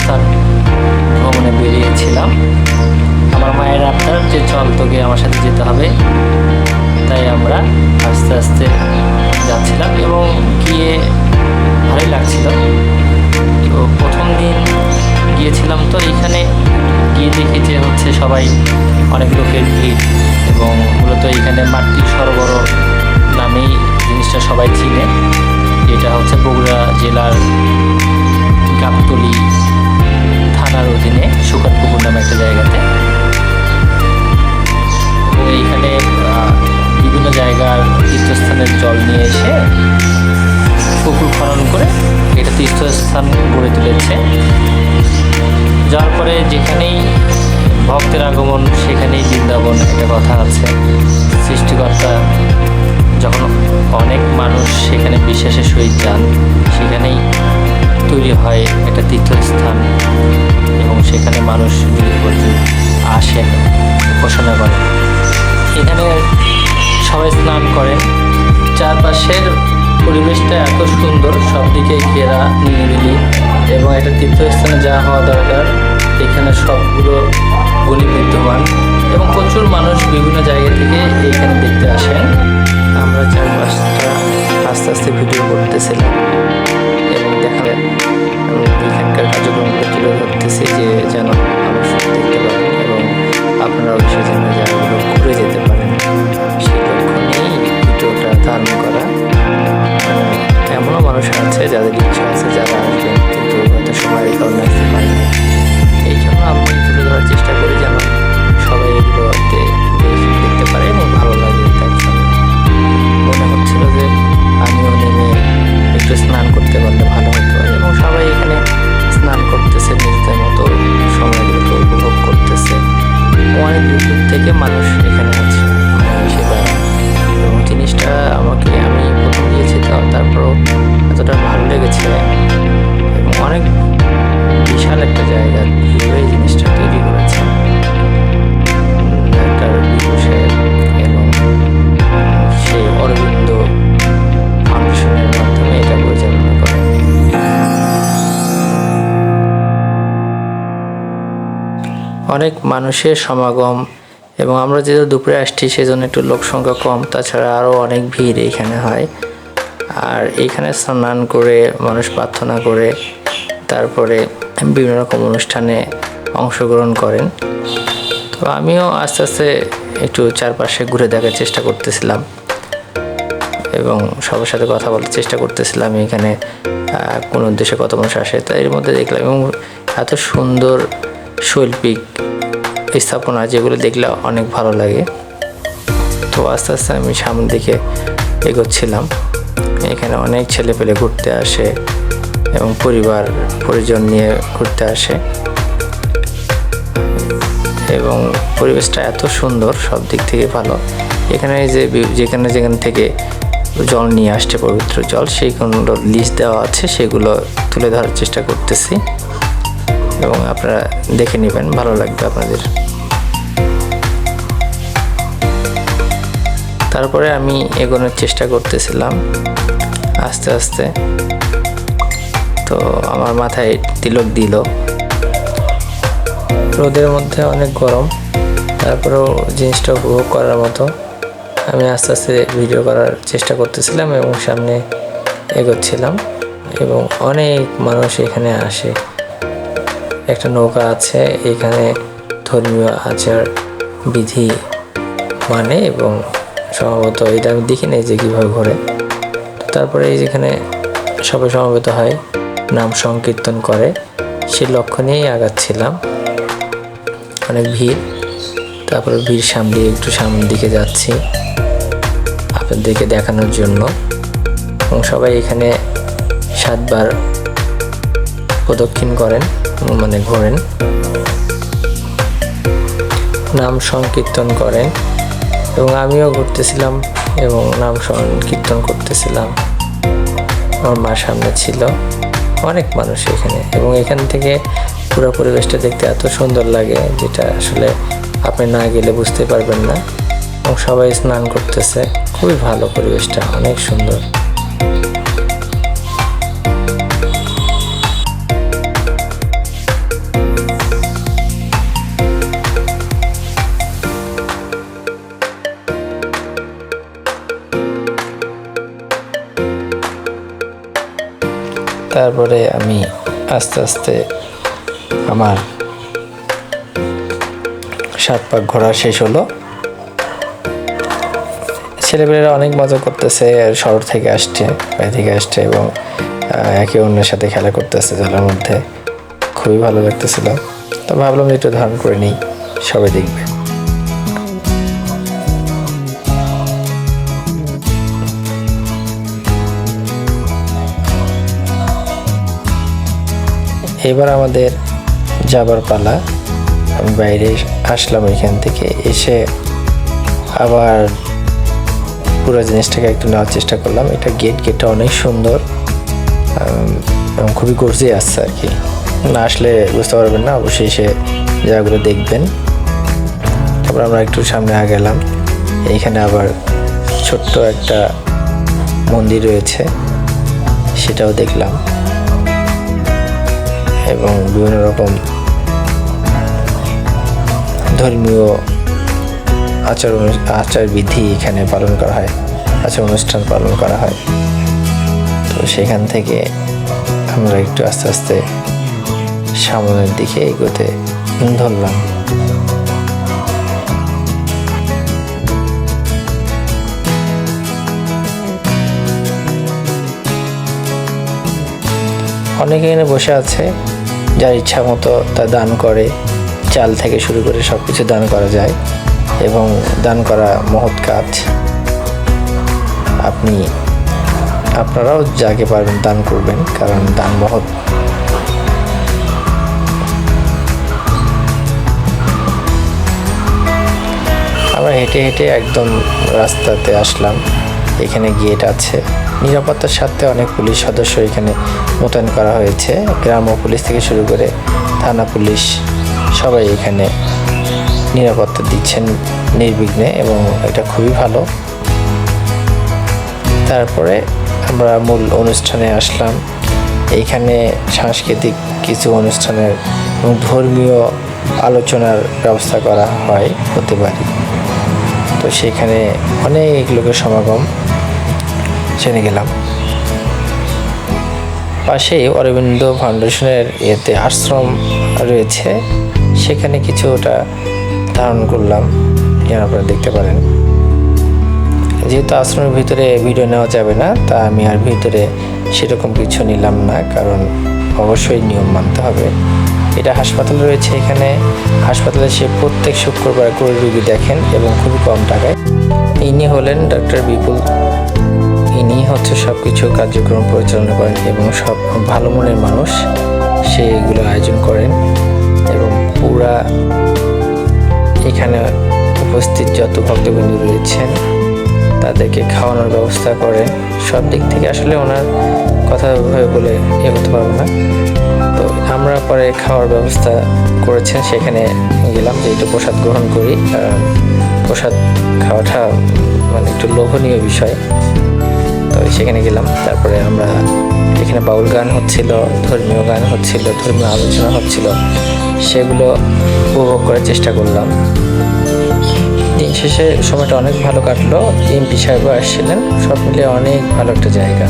তীর্থস্থান ভ্রমণে বেরিয়েছিলাম। আমার মায়ের আপনার যে চল তোকে আমার সাথে যেতে হবে। তাই আমরা আস্তে আস্তে যাচ্ছিলাম এবং গিয়ে ভালোই লাগছিল। তো প্রথম দিন গিয়েছিলাম তো এখানে গিয়ে দেখি যে হচ্ছে সবাই অনেক লোকের ভিড় এবং মূলত এখানে মাতৃ সরোবর নামেই জিনিসটা সবাই চিনে। এটা হচ্ছে বগুড়া জেলার গাবতলি থানার অধীনে সুকানপুকুর নামে একটা জায়গাতে। এইখানে বিভিন্ন জায়গার তীর্থস্থানের জল নিয়ে এসে পুকুর খনন করে এটা তীর্থস্থান গড়ে তুলেছে। যার পরে যেখানেই ভক্তের আগমন, সেখানেই বৃন্দাবন একটা কথা আছে। সৃষ্টিকর্তা যখন অনেক মানুষ সেখানে বিশ্বাসের সহিত যান, সেখানেই তৈরি হয় একটা তীর্থস্থান এবং সেখানে মানুষ আসেন উপাসনা করেন এখানে সবাই স্নান করেন চারপাশের পরিবেশটা এত সুন্দর সব দিকে ঘেরা, নিরিবিলি এবং একটা তীর্থস্থানে যা হওয়া দরকার। এখানে সবগুলো গলি বিদ্যমান এবং প্রচুর মানুষ বিভিন্ন জায়গা থেকে এখানে দেখতে আসেন। আমরা চারপাশটা আস্তে আস্তে ভিডিও করতেছিলাম। অনেক মানুষের সমাগম এবং আমরা যেহেতু দুপুরে আসছি, সেজন্য একটু লোক সংখ্যা কম, তাছাড়া আরও অনেক ভিড় এখানে হয়। আর এখানে স্নান করে, মানুষ প্রার্থনা করে, তারপরে বিভিন্ন রকম অনুষ্ঠানে অংশগ্রহণ করেন। তো আমিও আস্তে আস্তে একটু চারপাশে ঘুরে দেখার চেষ্টা করতেছিলাম এবং সবার সাথে কথা বলার চেষ্টা করতেছিলাম এখানে কোন উদ্দেশ্যে কত মানুষ আসে, তো এর মধ্যে দেখলাম। এবং এত সুন্দর শৈল্পিক স্থাপনা যেগুলো দেখলে অনেক ভালো লাগে। তো আস্তে আস্তে আমি সামনের দিকে এগোচ্ছিলাম। এখানে অনেক ছেলে পেলে ঘুরতে আসে এবং পরিবার, পরিজন নিয়ে ঘুরতে আসে। এবং পরিবেশটা এত সুন্দর, সব দিক থেকে ভালো। এখানে যে যেখানে যেখান থেকে জল নিয়ে আসছে পবিত্র জল, সেইগুলো লিস্ট দেওয়া আছে, সেগুলো তুলে ধরার চেষ্টা করতেছি। এবং আপনারা দেখে নেবেন, ভালো লাগবে আপনাদের। তারপরে আমি এগোনোর চেষ্টা করতেছিলাম, আস্তে আস্তে। তো আমার মাথায় তিলক দিল। রোদের মধ্যে অনেক গরম, তারপরেও জিনিসটা উপভোগ করার মতো। আমি আস্তে আস্তে ভিডিও করার চেষ্টা করতেছিলাম এবং সামনে এগোচ্ছিলাম এবং অনেক মানুষ এখানে আসে। একটা নৌকা আছে, এখানে ধর্মীয় আচার বিধি মানে এবং সম্ভবত এটা আমি দেখি নাই যে কীভাবে ঘোরে। তারপরে এই যেখানে সবাই সমবেত হয়, নাম সংকীর্তন করে, সেই লক্ষ্য নিয়েই আগাচ্ছিলাম। অনেক ভিড়, তারপরে ভিড় সামনে একটু সামনের দিকে যাচ্ছি আপনাদেরকে দেখানোর জন্য। এবং সবাই এখানে সাতবার প্রদক্ষিণ করেন মানে ঘোরেন। নাম সংকীর্তন করেন এবং আমিও ঘুরতেছিলাম এবং নাম সংকীর্তন করতেছিলাম। আমার মা সামনে ছিল। অনেক মানুষ এখানে এবং এখান থেকে পুরো পরিবেশটা দেখতে এত সুন্দর লাগে যেটা আসলে আপনি না গেলে বুঝতে পারবেন না। এবং সবাই স্নান করতেছে। খুবই ভালো পরিবেশটা, অনেক সুন্দর। তারপরে আমি আস্তে আস্তে আমার সাত পাক ঘোরা শেষ হলো। ছেলেমেয়েরা অনেক মজা করতেছে শহর থেকে আসছে বাইরে থেকে আসছে এবং একে অন্যের সাথে খেলা করতেছে জলের মধ্যে। খুবই ভালো লাগতেছিল। তো ভাবলাম একটু ধারণ করে নিই, সবাই দেখবে। এবার আমাদের যাবার পালা। আমি বাইরে আসলাম এখান থেকে। এসে আবার পুরো জিনিসটাকে একটু নেওয়ার চেষ্টা করলাম। এটা গেট গেটটা অনেক সুন্দর। এবং খুবই গর্জে আসছে আর কি। না আসলে বুঝতে পারবেন না, অবশ্যই এসে জায়গাগুলো দেখবেন। তারপর আমরা একটু সামনে গেলাম। এইখানে আবার ছোট্ট একটা মন্দির রয়েছে। সেটাও দেখলাম। এবং বিভিন্ন রকম ধর্মীয় আচার আচার বিধি এখানে পালন করা হয়, আচার অনুষ্ঠান পালন করা হয়। তো সেখান থেকে আমরা একটু আস্তে আস্তে সামনের দিকে এগোতে ধরলাম। অনেকে এখানে বসে আছে। যার ইচ্ছা মতো তা দান করে, চাল থেকে শুরু করে সব কিছু দান করা যায় এবং দান করা মহৎ কাজ। আপনি, আপনারাও যাকে পারবেন দান করবেন, কারণ দান মহৎ। আমরা হেঁটে হেঁটে একদম রাস্তাতে আসলাম। এখানে গেট আছে। নিরাপত্তার স্বার্থে অনেক পুলিশ সদস্য এখানে মোতায়েন করা হয়েছে। গ্রাম ও পুলিশ থেকে শুরু করে থানা পুলিশ সবাই এখানে নিরাপত্তা দিচ্ছেন নির্বিঘ্নে এবং এটা খুবই ভালো। তারপরে আমরা মূল অনুষ্ঠানে আসলাম। এইখানে সাংস্কৃতিক কিছু অনুষ্ঠানের এবং ধর্মীয় আলোচনার ব্যবস্থা করা হয় হতে পারে তো সেখানে অনেক লোকের সমাগম। সেখানে গেলাম। পাশেই অরবিন্দ ফাউন্ডেশনের এতে আশ্রম রয়েছে। সেখানে কিছুটা ধারণ করলাম। যেন আপনারা দেখতে পারেন। যেহেতু আশ্রমের ভিতরে ভিডিও নেওয়া যাবে না, তা আমি আর ভিতরে সেরকম কিছু নিলাম না, কারণ অবশ্যই নিয়ম মানতে হবে। এটা হাসপাতাল রয়েছে এখানে। হাসপাতালে সে প্রত্যেক শুক্রবার করে রুগী দেখেন এবং খুবই কম টাকায়। ইনি হলেন ডক্টর বিপুল ইনি হচ্ছে সব কিছু কার্যক্রম পরিচালনা করেন এবং সব ভালো মনের মানুষ সে এগুলো আয়োজন করেন এবং পুরা এখানে উপস্থিত যত ভক্তবৃন্দ রয়েছেন, তাদেরকে খাওয়ানোর ব্যবস্থা করেন। সব দিক থেকে আসলে ওনার কথা ভাবে বলে এ করতে পারব না। তো আমরা পরে খাওয়ার ব্যবস্থা করেছেন, সেখানে গেলাম যে একটু প্রসাদ গ্রহণ করি। প্রসাদ খাওয়াটা মানে একটু লোভনীয় বিষয়। সেখানে গেলাম। তারপরে আমরা এখানে বাউল গান হচ্ছিল, ধর্মীয় গান হচ্ছিল, ধর্মীয় আলোচনা হচ্ছিল, সেগুলো উপভোগ করার চেষ্টা করলাম। দিন শেষে সময়টা অনেক ভালো কাটলো। এমপি সাহেবও আসছিলেন। সব মিলিয়ে অনেক ভালো একটা জায়গা।